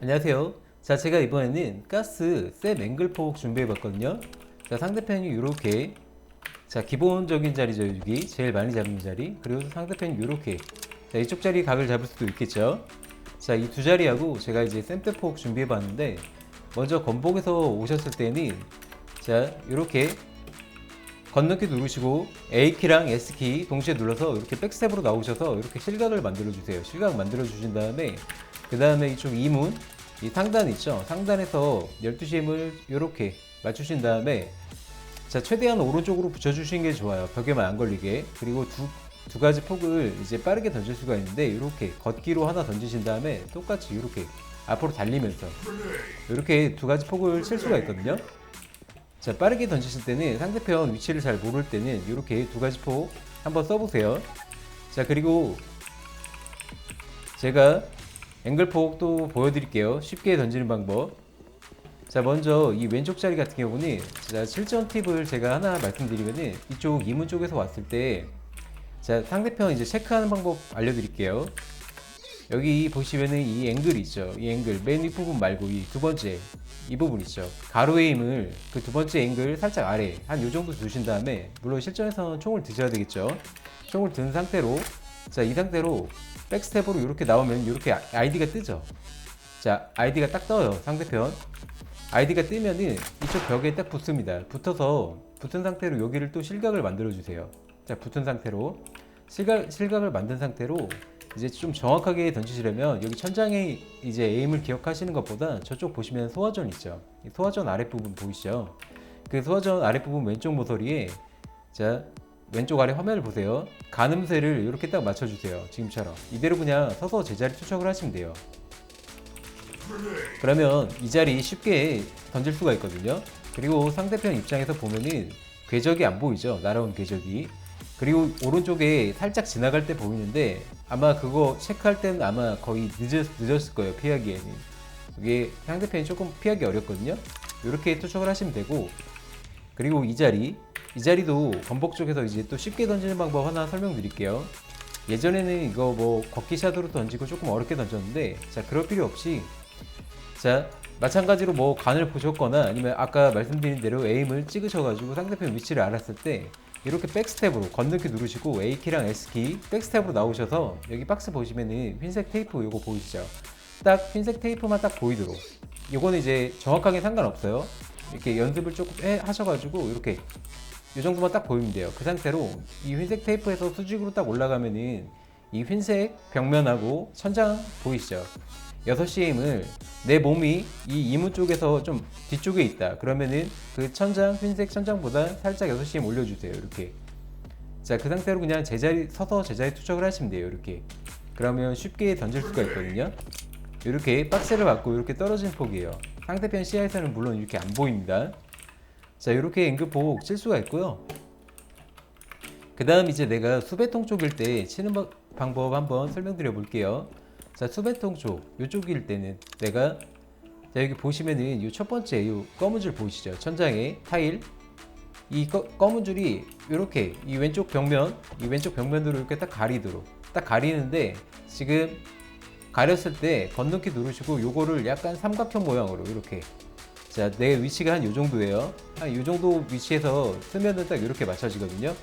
안녕하세요. 자, 제가 이번에는 가스 셉 앵글폭 준비해봤거든요. 자, 상대편이 이렇게 자, 기본적인 자리죠, 여기. 제일 많이 잡는 자리. 그리고 상대편이 이렇게. 자, 이쪽 자리 각을 잡을 수도 있겠죠. 자, 이 두 자리하고 제가 이제 샘플폭 준비해봤는데, 먼저 건복에서 오셨을 때는, 자, 이렇게 건너기 누르시고 A키랑 S키 동시에 눌러서 이렇게 백스텝으로 나오셔서 이렇게 실각을 만들어 주세요. 실각 만들어 주신 다음에 그 다음에 이쪽 이문 이 상단 있죠. 상단에서 12시 힘을 이렇게 맞추신 다음에 자 최대한 오른쪽으로 붙여주시는 게 좋아요. 벽에만 안 걸리게 그리고 두, 두 가지 폭을 이제 빠르게 던질 수가 있는데 이렇게 걷기로 하나 던지신 다음에 똑같이 이렇게 앞으로 달리면서 이렇게 두 가지 폭을 칠 수가 있거든요. 자 빠르게 던지실 때는 상대편 위치를 잘 모를 때는 이렇게 두 가지 폭 한번 써보세요. 자 그리고 제가 앵글 폭도 보여드릴게요. 쉽게 던지는 방법. 자 먼저 이 왼쪽 자리 같은 경우는 자 실전 팁을 제가 하나 말씀드리면은 이쪽 이문 쪽에서 왔을 때 자 상대편 이제 체크하는 방법 알려드릴게요. 여기 보시면은 이 앵글 있죠. 이 앵글 맨 윗부분 말고 이 두 번째 이 부분 있죠. 가로의 힘을 그 두 번째 앵글 살짝 아래 한 요 정도 두신 다음에 물론 실전에서는 총을 드셔야 되겠죠. 총을 든 상태로 자 이 상태로 백스텝으로 이렇게 나오면 이렇게 아이디가 뜨죠. 자 아이디가 딱 떠요 상대편 아이디가 뜨면은 이쪽 벽에 딱 붙습니다. 붙어서 붙은 상태로 여기를 또 실각을 만들어 주세요. 자 붙은 상태로 실각 실각을 만든 상태로 이제 좀 정확하게 던지시려면 여기 천장에 이제 에임을 기억하시는 것보다 저쪽 보시면 소화전 있죠. 이 소화전 아랫부분 보이시죠? 그 소화전 아랫부분 왼쪽 모서리에 자 왼쪽 아래 화면을 보세요. 가늠쇠를 이렇게 딱 맞춰주세요. 지금처럼 이대로 그냥 서서 제자리 투척을 하시면 돼요. 그러면 이 자리 쉽게 던질 수가 있거든요. 그리고 상대편 입장에서 보면은 궤적이 안 보이죠. 날아온 궤적이. 그리고 오른쪽에 살짝 지나갈 때 보이는데 아마 그거 체크할 때는 아마 거의 늦었, 늦었을 거예요. 피하기에는. 이게 상대편이 조금 피하기 어렵거든요. 이렇게 투척을 하시면 되고 그리고 이 자리 이 자리도 건복 쪽에서 이제 또 쉽게 던지는 방법 하나 설명드릴게요. 예전에는 이거 뭐 걷기 샷으로 던지고 조금 어렵게 던졌는데 자 그럴 필요 없이 자 마찬가지로 뭐 간을 보셨거나 아니면 아까 말씀드린 대로 에임을 찍으셔가지고 상대편 위치를 알았을 때 이렇게 백스텝으로 건너기 누르시고 A키랑 S키 백스텝으로 나오셔서 여기 박스 보시면은 흰색 테이프 요거 보이시죠? 딱 흰색 테이프만 딱 보이도록 요거는 이제 정확하게 상관없어요 이렇게 연습을 조금 해 하셔가지고 이렇게 이 정도만 딱 보이면 돼요 그 상태로 이 흰색 테이프에서 수직으로 딱 올라가면은 이 흰색 벽면하고 천장 보이시죠? 6시의 힘을 내 몸이 이 이문 쪽에서 좀 뒤쪽에 있다. 그러면은 그 천장, 흰색 천장보다 살짝 6시에 힘 올려주세요. 이렇게. 자, 그 상태로 그냥 제자리, 서서 제자리 투척을 하시면 돼요. 이렇게. 그러면 쉽게 던질 수가 있거든요. 이렇게 박스를 받고 이렇게 떨어진 폭이에요. 상대편 시야에서는 물론 이렇게 안 보입니다. 자, 이렇게 앵글폭 칠 수가 있고요. 그 다음 이제 내가 수배통 쪽일 때 치는 바- 방법 한번 설명드려 볼게요. 자, 수배통 쪽, 요쪽일 때는 내가 자, 여기 보시면은 이 첫 번째 이 검은 줄 보이시죠? 천장에 타일 이 꺼- 검은 줄이 이렇게 이 왼쪽 벽면, 이 왼쪽 벽면으로 이렇게 딱 가리도록 딱 가리는데 지금 가렸을 때 건너기 누르시고 요거를 약간 삼각형 모양으로 이렇게 자, 내 위치가 한 요 정도예요. 한 요 정도 위치에서 쓰면은 딱 이렇게 맞춰지거든요.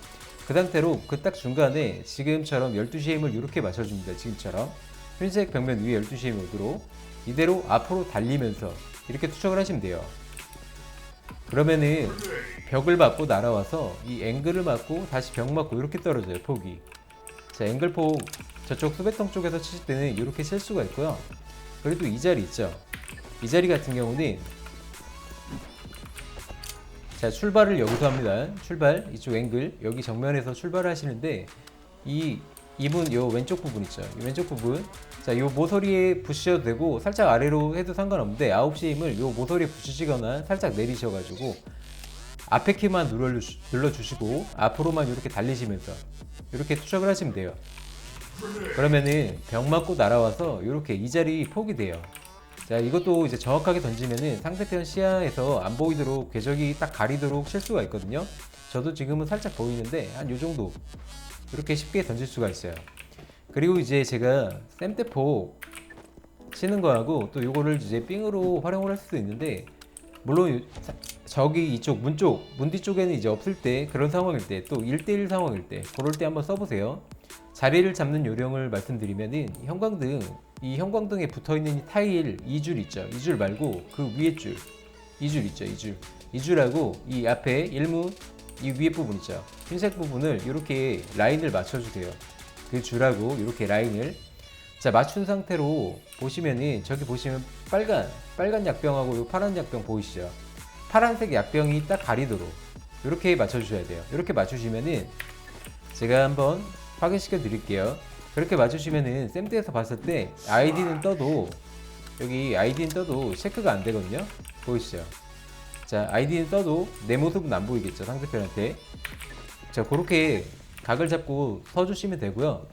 그 상태로 그 딱 중간에 지금처럼 12시의 힘을 이렇게 맞춰줍니다. 지금처럼. 흰색 벽면 위에 12시의 모드로 이대로 앞으로 달리면서 이렇게 투척을 하시면 돼요. 그러면은 벽을 맞고 날아와서 이 앵글을 맞고 다시 벽 맞고 이렇게 떨어져요. 폭이. 자, 앵글 폭 저쪽 수배통 쪽에서 치실 때는 이렇게 칠 수가 있고요. 그리고 이 자리 있죠. 이 자리 같은 경우는 자 출발을 여기서 합니다. 출발 이쪽 앵글 여기 정면에서 출발을 하시는데 이 이분 요 왼쪽 부분 있죠. 이 왼쪽 부분 자 요 모서리에 붙이셔도 되고 살짝 아래로 해도 상관없는데 9시 힘을 요 모서리에 붙이시거나 살짝 내리셔가지고 앞에 키만 눌러 눌러주시고 앞으로만 이렇게 달리시면서 이렇게 투척을 하시면 돼요. 그러면은 벽 맞고 날아와서 이렇게 이 자리 폭이 돼요. 자 이것도 이제 정확하게 던지면은 상대편 시야에서 안 보이도록 궤적이 딱 가리도록 칠 수가 있거든요. 저도 지금은 살짝 보이는데 한 요 정도 이렇게 쉽게 던질 수가 있어요. 그리고 이제 제가 샘대폭 치는 거하고 또 요거를 이제 삥으로 활용을 할 수도 있는데 물론 저기 이쪽 문 쪽, 문 뒤쪽에는 이제 없을 때 그런 상황일 때 또 1대1 상황일 때 그럴 때 한번 써보세요. 자리를 잡는 요령을 말씀드리면은 이 형광등 이 형광등에 붙어 있는 이 타일 2줄 있죠. 2줄 말고 그 위에 줄 2줄 있죠. 2줄. 2줄하고 이 앞에 일문 이 위에 부분 있죠. 흰색 부분을 이렇게 라인을 맞춰 주세요. 그 줄하고 이렇게 라인을 자 맞춘 상태로 보시면은 저기 보시면 빨간 빨간 약병하고 요 파란 약병 보이시죠? 파란색 약병이 딱 가리도록 이렇게 맞춰 주셔야 돼요. 이렇게 맞추시면은 제가 한번 확인시켜 드릴게요. 그렇게 맞추시면은 샘트에서 봤을 때 아이디는 떠도 여기 아이디는 떠도 체크가 안 되거든요. 보이시죠? 자 아이디는 떠도 내 모습은 안 보이겠죠 상대편한테. 자 그렇게 각을 잡고 서주시면 되고요.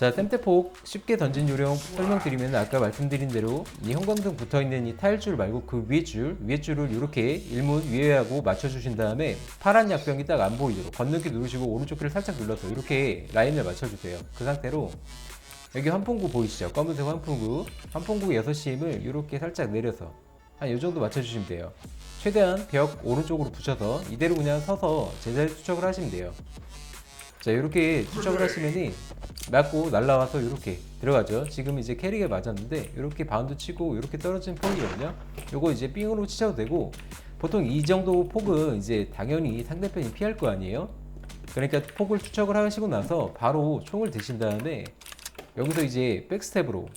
자, 샘대폭 쉽게 던진 요령 설명드리면 아까 말씀드린 대로 이 형광등 붙어 있는 이 타일줄 말고 그 위에 줄, 위에 줄을 이렇게 일문 위에하고 맞춰주신 다음에 파란 약병이 딱 안 보이도록 건너기 누르시고 오른쪽 귀를 살짝 눌러서 이렇게 라인을 맞춰주세요. 그 상태로 여기 환풍구 보이시죠? 검은색 환풍구. 환풍구 6심을 이렇게 살짝 내려서 한 이 정도 맞춰주시면 돼요. 최대한 벽 오른쪽으로 붙여서 이대로 그냥 서서 제자리 투척을 하시면 돼요. 자 이렇게 투척을 하시면이 맞고 날라와서 이렇게 들어가죠. 지금 이제 캐리가 맞았는데 이렇게 바운드 치고 이렇게 떨어진 폭이거든요. 요거 이제 삥으로 치셔도 되고 보통 이 정도 폭은 이제 당연히 상대편이 피할 거 아니에요. 그러니까 폭을 투척을 하시고 나서 바로 총을 드신 다음에 여기서 이제 백스텝으로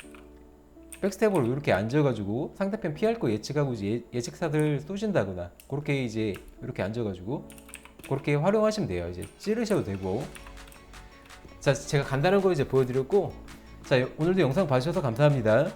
백스텝으로 이렇게 앉아가지고 상대편 피할 거 예측하고 이제 예- 예측사들 쏘신다거나 그렇게 이제 이렇게 앉아가지고 그렇게 활용하시면 돼요. 이제 찌르셔도 되고. 자, 제가 간단한 거 이제 보여드렸고, 자, 오늘도 영상 봐주셔서 감사합니다.